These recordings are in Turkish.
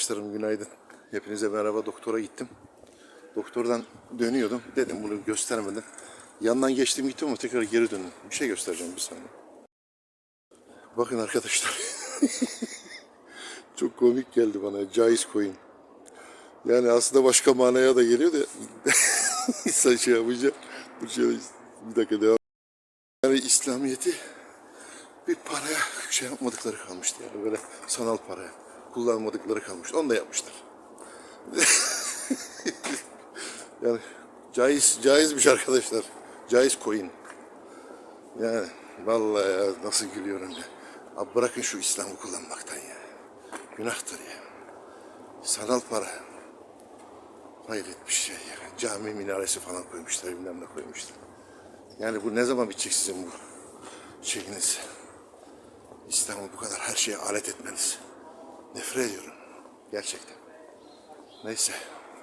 Arkadaşlarım günaydın. Hepinize merhaba. Doktora gittim. Doktordan dönüyordum. Dedim bunu göstermeden. Yandan geçtim gittim ama tekrar geri döndüm. Bir şey göstereceğim bir saniye. Bakın arkadaşlar. Çok komik geldi bana. Caiz coin. Yani aslında başka manaya da geliyor da insan şey yapınca dur şöyle bir dakika devam. Yani İslamiyet'i bir paraya şey yapmadıkları kalmıştı yani böyle sanal paraya kullanmadıkları kalmıştı. Onu da yapmışlar. yani caiz caizmiş arkadaşlar. Caiz coin. Yani vallahi ya nasıl gülüyorum ya. Abi bırakın şu İslam'ı kullanmaktan ya. Günahtır ya. Sanal para. Hayret bir şey ya. Cami minaresi falan koymuşlar, bilmem ne koymuşlar. Yani bu ne zaman bitecek sizin bu şeyiniz? İslam'ı bu kadar her şeye alet etmeniz. Nefret ediyorum. Gerçekten. Neyse.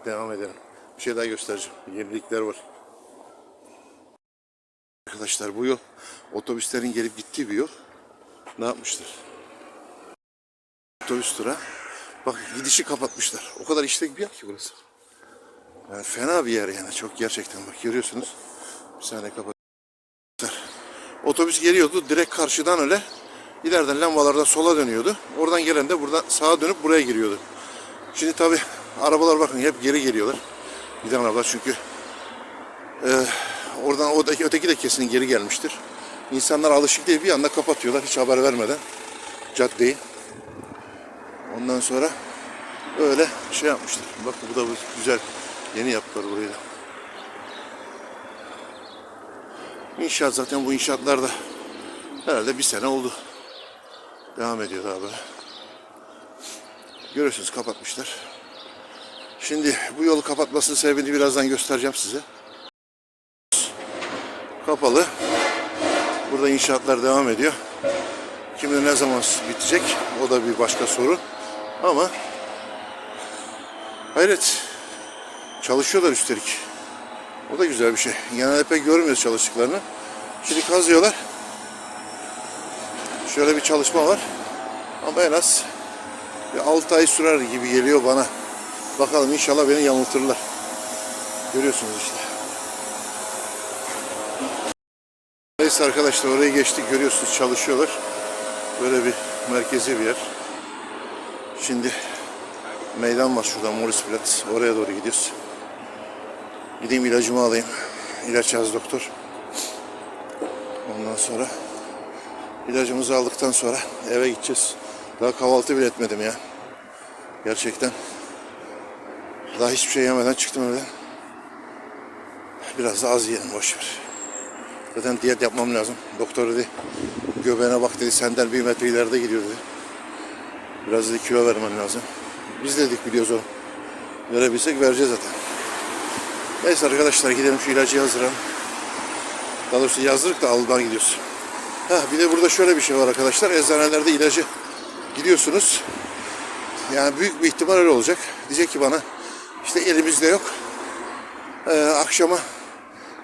Devam edelim. Bir şey daha göstereceğim. Yenilikler var. Arkadaşlar bu yol otobüslerin gelip gittiği bir yol. Ne yapmışlar? Otobüs durağı. Bak gidişi kapatmışlar. O kadar işlek bir yer ki burası. Yani fena bir yer yani. Çok gerçekten bak görüyorsunuz. Bir saniye kapatmışlar. Otobüs geliyordu. Direkt karşıdan öyle İleriden lambalardan sola dönüyordu. Oradan gelen de buradan sağa dönüp buraya giriyordu. Şimdi tabi arabalar bakın hep geri geliyorlar. Giden arabalar çünkü e, oradan o öteki de kesin geri gelmiştir. İnsanlar alışık değil bir anda kapatıyorlar hiç haber vermeden caddeyi. Ondan sonra öyle şey yapmışlar. Bak bu da güzel yeni yaptılar burayı da. İnşaat zaten bu inşaatlarda herhalde bir sene oldu. Devam ediyor daha böyle. Görüyorsunuz kapatmışlar. Şimdi bu yolu kapatmasının sebebini birazdan göstereceğim size. Kapalı. Burada inşaatlar devam ediyor. Kim ne zaman bitecek o da bir başka soru. Ama hayret çalışıyorlar üstelik. O da güzel bir şey. Genelde pek görmüyoruz çalıştıklarını. Şimdi kazıyorlar. Şöyle bir çalışma var. Ama en az bir 6 ay sürer gibi geliyor bana. Bakalım inşallah beni yanıltırlar. Görüyorsunuz işte. Neyse arkadaşlar oraya geçtik görüyorsunuz çalışıyorlar. Böyle bir merkezi bir yer. Şimdi meydan var şurada Morris Platz. Oraya doğru gidiyoruz. Gideyim ilacımı alayım. İlaç yaz doktor. Ondan sonra İlacımızı aldıktan sonra eve gideceğiz. Daha kahvaltı bile etmedim ya. Gerçekten. Daha hiçbir şey yemeden çıktım evden. Biraz da az yiyelim boş ver. Zaten diyet yapmam lazım. Doktor dedi göbeğine bak dedi senden bir metre ileride gidiyor dedi. Biraz dedi kilo vermen lazım. Biz dedik biliyoruz onu. Verebilsek vereceğiz zaten. Neyse arkadaşlar gidelim şu ilacı yazdıralım. Daha doğrusu yazdırıp da almaya gidiyoruz. Ha, bir de burada şöyle bir şey var arkadaşlar. Eczanelerde ilacı gidiyorsunuz. Yani büyük bir ihtimal öyle olacak. Diyecek ki bana işte elimizde yok. Ee, akşama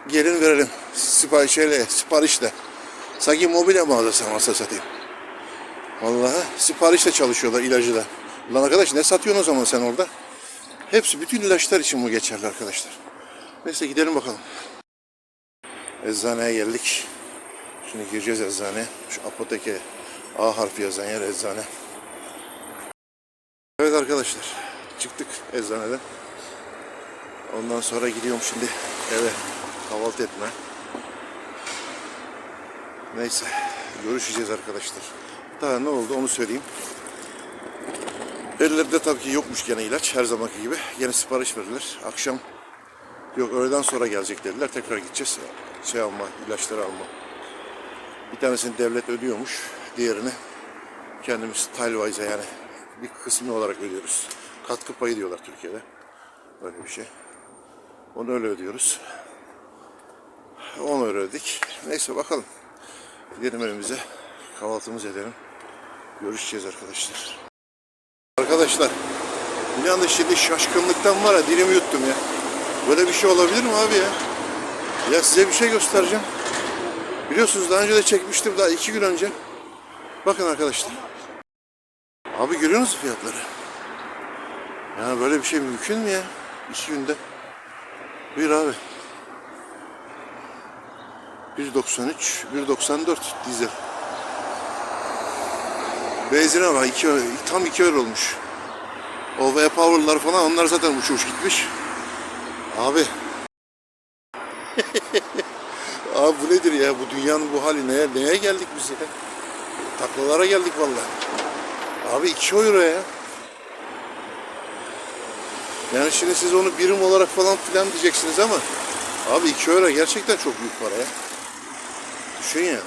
gelin verelim. Siparişle, siparişle. Sanki mobilya mağazası masa satayım. Vallahi siparişle çalışıyorlar ilacı da. Lan arkadaş ne satıyorsun o zaman sen orada? Hepsi bütün ilaçlar için bu geçerli arkadaşlar. Neyse gidelim bakalım. Eczaneye geldik. Şimdi gireceğiz eczaneye. Şu apoteke A harfi yazan yer eczane. Evet arkadaşlar. Çıktık eczaneden. Ondan sonra gidiyorum şimdi eve kahvaltı etme. Neyse. Görüşeceğiz arkadaşlar. Daha ne oldu onu söyleyeyim. Ellerinde tabii ki yokmuş gene ilaç her zamanki gibi. Gene sipariş verirler. Akşam yok öğleden sonra gelecek dediler. Tekrar gideceğiz. Şey alma, ilaçları alma. Bir tanesini devlet ödüyormuş. Diğerini kendimiz Talvice'a yani bir kısmı olarak ödüyoruz. Katkı payı diyorlar Türkiye'de. Böyle bir şey. Onu öyle ödüyoruz. Onu öyle ödedik. Neyse bakalım. Gidelim evimize. Kahvaltımızı edelim. Görüşeceğiz arkadaşlar. Arkadaşlar anda şimdi şaşkınlıktan var ya dilimi yuttum ya. Böyle bir şey olabilir mi abi ya? Ya size bir şey göstereceğim. Biliyorsunuz daha önce de çekmiştim daha iki gün önce. Bakın arkadaşlar. Abi görüyor musunuz fiyatları? Yani böyle bir şey mümkün mü ya? İki günde. Buyur abi. 1.93, 1.94 dizel. Benzine bak iki, tam 2 euro olmuş. O V Power'lar falan onlar zaten uçmuş gitmiş. Abi. Abi bu nedir ya? Bu dünyanın bu hali neye, neye geldik biz ya? Taklalara geldik vallahi. Abi 2 euro ya. Yani şimdi siz onu birim olarak falan filan diyeceksiniz ama abi 2 euro gerçekten çok büyük para ya. Düşün ya.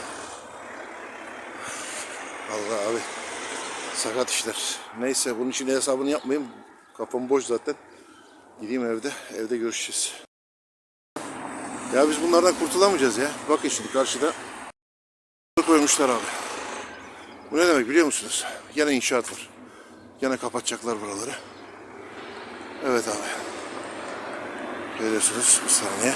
Allah abi. Sakat işler. Neyse bunun için hesabını yapmayayım. Kafam boş zaten. Gideyim evde. Evde görüşeceğiz. Ya biz bunlardan kurtulamayacağız ya. Bakın şimdi karşıda koymuşlar abi. Bu ne demek biliyor musunuz? Gene inşaat var. Gene kapatacaklar buraları. Evet abi. Görüyorsunuz bir saniye.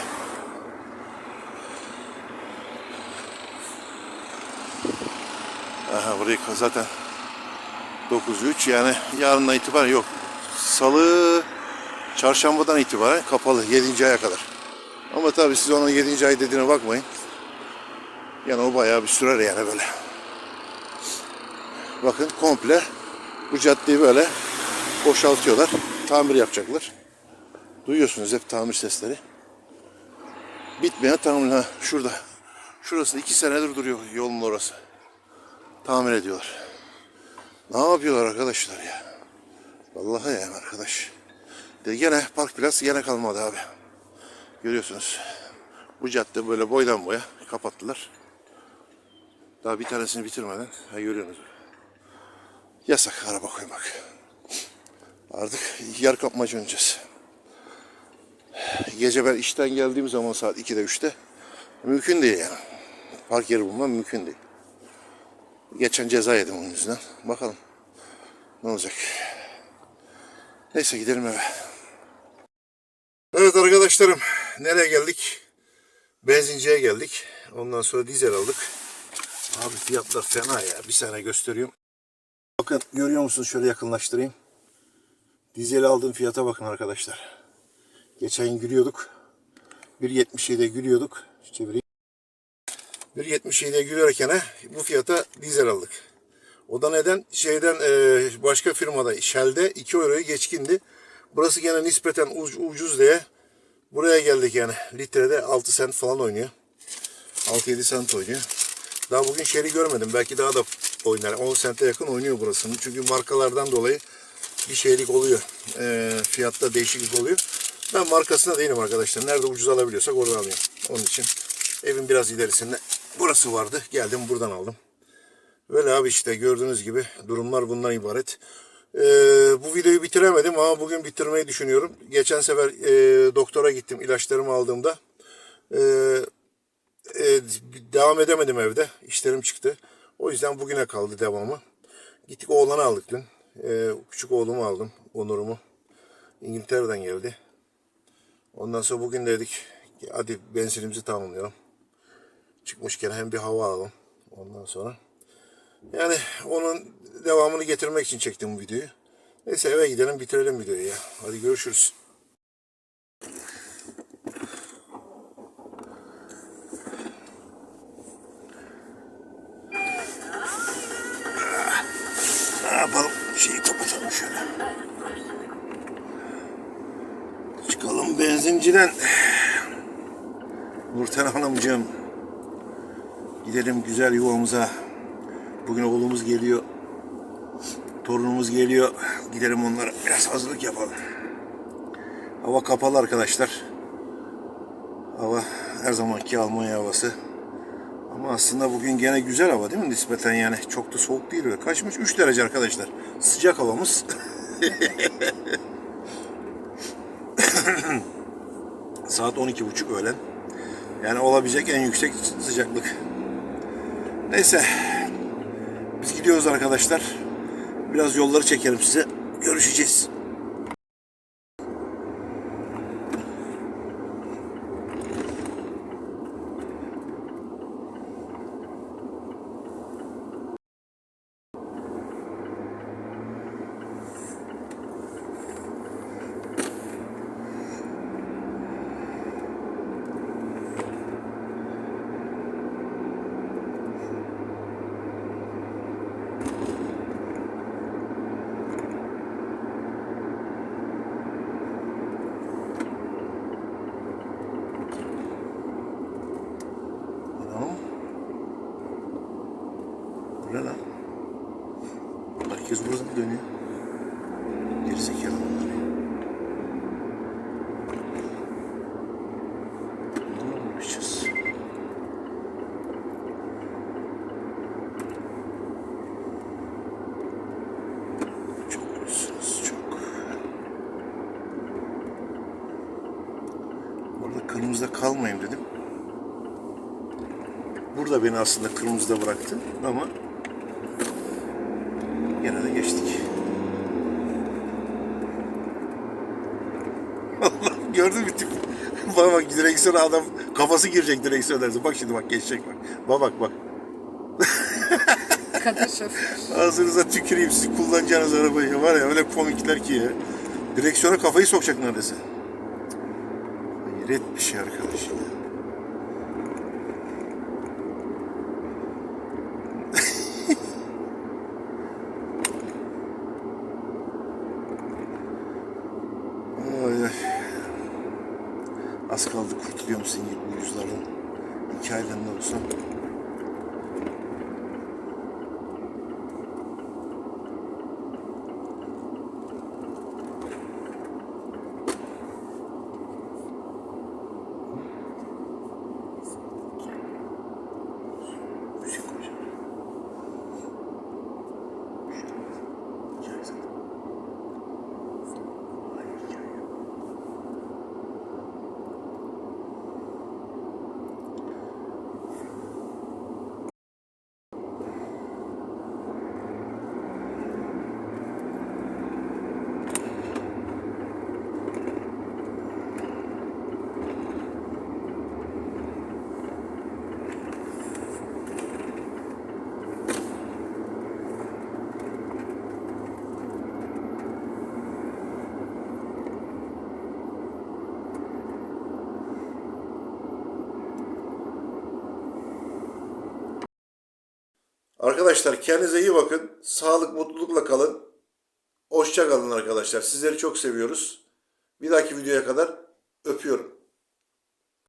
Aha burayı zaten 9-3 yani yarından itibaren yok. Salı çarşambadan itibaren kapalı 7. aya kadar. Ama tabii siz onun 7. ay dediğine bakmayın. Yani o bayağı bir sürer yani böyle. Bakın komple bu caddeyi böyle boşaltıyorlar. Tamir yapacaklar. Duyuyorsunuz hep tamir sesleri. Bitmeyen tamir ha şurada. Şurası iki senedir duruyor yolun orası. Tamir ediyorlar. Ne yapıyorlar arkadaşlar ya? Vallahi ya arkadaş. De gene Park Plaza gene kalmadı abi. Görüyorsunuz. Bu cadde böyle boydan boya kapattılar. Daha bir tanesini bitirmeden. Ha görüyorsunuz. Yasak araba koymak. Artık yer kapmaca oynayacağız. Gece ben işten geldiğim zaman saat 2'de 3'te mümkün değil yani. Park yeri bulmam mümkün değil. Geçen ceza yedim onun yüzünden. Bakalım ne olacak. Neyse gidelim eve. Evet arkadaşlarım nereye geldik? Benzinciye geldik. Ondan sonra dizel aldık. Abi fiyatlar fena ya. Bir saniye gösteriyorum. Bakın görüyor musunuz? Şöyle yakınlaştırayım. Dizeli aldığım fiyata bakın arkadaşlar. Geçen gün gülüyorduk. 1.77'ye gülüyorduk. Çevireyim. 1.77'ye gülerken bu fiyata dizel aldık. O da neden? Şeyden e, başka firmada Shell'de 2 euroyu geçkindi. Burası gene nispeten uc- ucuz diye buraya geldik yani. Litrede 6 sent falan oynuyor. 6-7 sent oynuyor. Daha bugün Shell'i görmedim. Belki daha da oynar. 10 sente yakın oynuyor burasının. Çünkü markalardan dolayı bir şeylik oluyor. E, fiyatta değişiklik oluyor. Ben markasına değilim arkadaşlar. Nerede ucuz alabiliyorsak oradan alayım. Onun için evin biraz ilerisinde burası vardı. Geldim buradan aldım. Böyle abi işte gördüğünüz gibi durumlar bundan ibaret. Ee, bu videoyu bitiremedim ama bugün bitirmeyi düşünüyorum. Geçen sefer e, doktora gittim ilaçlarımı aldığımda. E, e, devam edemedim evde. İşlerim çıktı. O yüzden bugüne kaldı devamı. Gittik oğlanı aldık dün. E, küçük oğlumu aldım. Onur'umu. İngiltere'den geldi. Ondan sonra bugün dedik hadi benzinimizi tamamlayalım. Çıkmışken hem bir hava alalım. Ondan sonra. Yani onun devamını getirmek için çektim bu videoyu. Neyse eve gidelim bitirelim videoyu ya. Hadi görüşürüz. Ne yapalım? Şeyi kapatalım şöyle. Çıkalım benzinciden. Nurten Hanımcığım. Gidelim güzel yuvamıza. Bugün oğlumuz geliyor. Torunumuz geliyor. Gidelim onlara biraz hazırlık yapalım. Hava kapalı arkadaşlar. Hava her zamanki Almanya havası. Ama aslında bugün gene güzel hava değil mi nispeten yani. Çok da soğuk değil öyle. Kaçmış? 3 derece arkadaşlar. Sıcak havamız. Saat 12.30 öğlen. Yani olabilecek en yüksek sıcaklık. Neyse. Biz gidiyoruz arkadaşlar. Biraz yolları çekelim size. Görüşeceğiz. Herkes burada mı dönüyor? Gerizekalı bunlar ya. Bunlarla. Çok üzsünüz, çok. Orada kırmızıda kalmayayım dedim. Burada beni aslında kırmızıda bıraktı ama yine de geçtik. Gördün mü tip? Bak bak direksiyona adam kafası girecek direksiyon dersin. Bak şimdi bak geçecek bak. Bak bak bak. Kadın şoför. Ağzınıza tüküreyim siz kullanacağınız arabayı. Var ya öyle komikler ki ya. Direksiyona kafayı sokacak neredeyse. Hayret bir şey arkadaş ya. Ay, ay. Az kaldı kurtuluyor musun bu yüzlerden? İki aylığında olsa. Bir şey koyacağım. Bir şey olmaz. Hikaye zaten. Hayır, hikaye yok. Arkadaşlar kendinize iyi bakın. Sağlık, mutlulukla kalın. Hoşça kalın arkadaşlar. Sizleri çok seviyoruz. Bir dahaki videoya kadar öpüyorum.